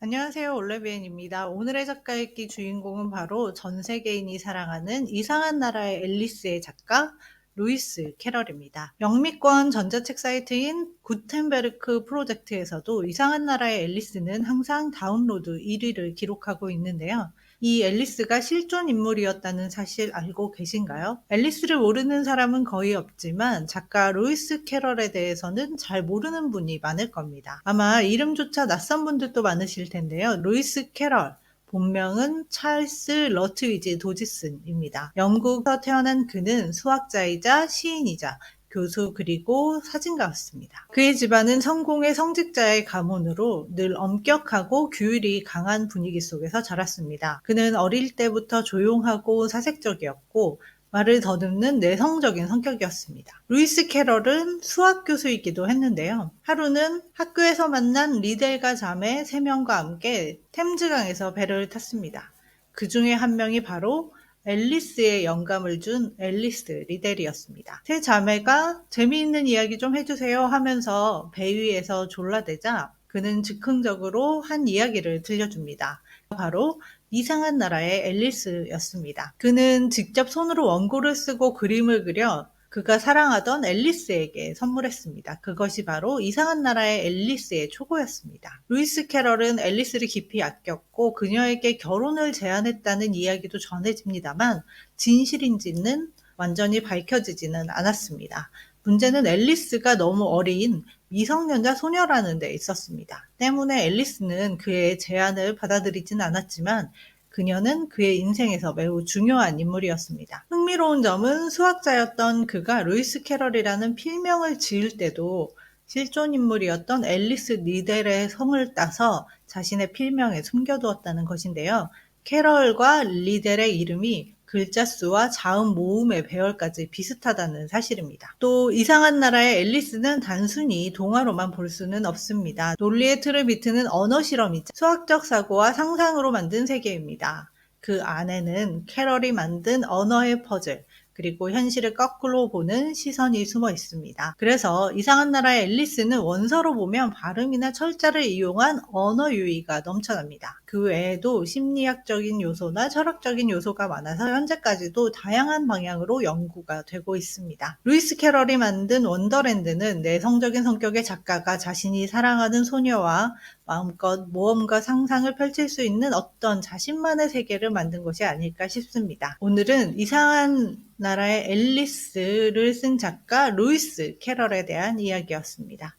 안녕하세요. 올레비엔입니다. 오늘의 작가 읽기 주인공은 바로 전 세계인이 사랑하는 이상한 나라의 앨리스의 작가 루이스 캐럴입니다. 영미권 전자책 사이트인 구텐베르크 프로젝트에서도 이상한 나라의 앨리스는 항상 다운로드 1위를 기록하고 있는데요. 이 앨리스가 실존 인물이었다는 사실 알고 계신가요? 앨리스를 모르는 사람은 거의 없지만 작가 루이스 캐럴에 대해서는 잘 모르는 분이 많을 겁니다. 아마 이름조차 낯선 분들도 많으실 텐데요. 루이스 캐럴. 본명은 찰스 러트위지 도지슨입니다. 영국에서 태어난 그는 수학자이자 시인이자 교수 그리고 사진가였습니다. 그의 집안은 성공의 성직자의 가문으로 늘 엄격하고 규율이 강한 분위기 속에서 자랐습니다. 그는 어릴 때부터 조용하고 사색적이었고 말을 더듬는 내성적인 성격이었습니다. 루이스 캐럴은 수학 교수이기도 했는데요. 하루는 학교에서 만난 리델과 자매 3명과 함께 템즈강에서 배를 탔습니다. 그 중에 한 명이 바로 앨리스의 영감을 준 앨리스 리델이었습니다. 세 자매가 재미있는 이야기 좀 해주세요 하면서 배 위에서 졸라대자 그는 즉흥적으로 한 이야기를 들려줍니다. 바로 이상한 나라의 앨리스였습니다. 그는 직접 손으로 원고를 쓰고 그림을 그려 그가 사랑하던 앨리스에게 선물했습니다. 그것이 바로 이상한 나라의 앨리스의 초고였습니다. 루이스 캐럴은 앨리스를 깊이 아꼈고 그녀에게 결혼을 제안했다는 이야기도 전해집니다만 진실인지는 완전히 밝혀지지는 않았습니다. 문제는 앨리스가 너무 어린 미성년자 소녀라는 데 있었습니다. 때문에 앨리스는 그의 제안을 받아들이진 않았지만 그녀는 그의 인생에서 매우 중요한 인물이었습니다. 흥미로운 점은 수학자였던 그가 루이스 캐럴이라는 필명을 지을 때도 실존 인물이었던 앨리스 리델의 성을 따서 자신의 필명에 숨겨두었다는 것인데요. 캐럴과 리델의 이름이 글자 수와 자음 모음의 배열까지 비슷하다는 사실입니다. 또 이상한 나라의 앨리스는 단순히 동화로만 볼 수는 없습니다. 논리의 틀을 비트는 언어 실험이자 수학적 사고와 상상으로 만든 세계입니다. 그 안에는 캐럴이 만든 언어의 퍼즐, 그리고 현실을 거꾸로 보는 시선이 숨어 있습니다. 그래서 이상한 나라의 앨리스는 원서로 보면 발음이나 철자를 이용한 언어 유희가 넘쳐납니다. 그 외에도 심리학적인 요소나 철학적인 요소가 많아서 현재까지도 다양한 방향으로 연구가 되고 있습니다. 루이스 캐럴이 만든 원더랜드는 내성적인 성격의 작가가 자신이 사랑하는 소녀와 마음껏 모험과 상상을 펼칠 수 있는 어떤 자신만의 세계를 만든 것이 아닐까 싶습니다. 오늘은 이상한 나라의 앨리스를 쓴 작가 루이스 캐럴에 대한 이야기였습니다.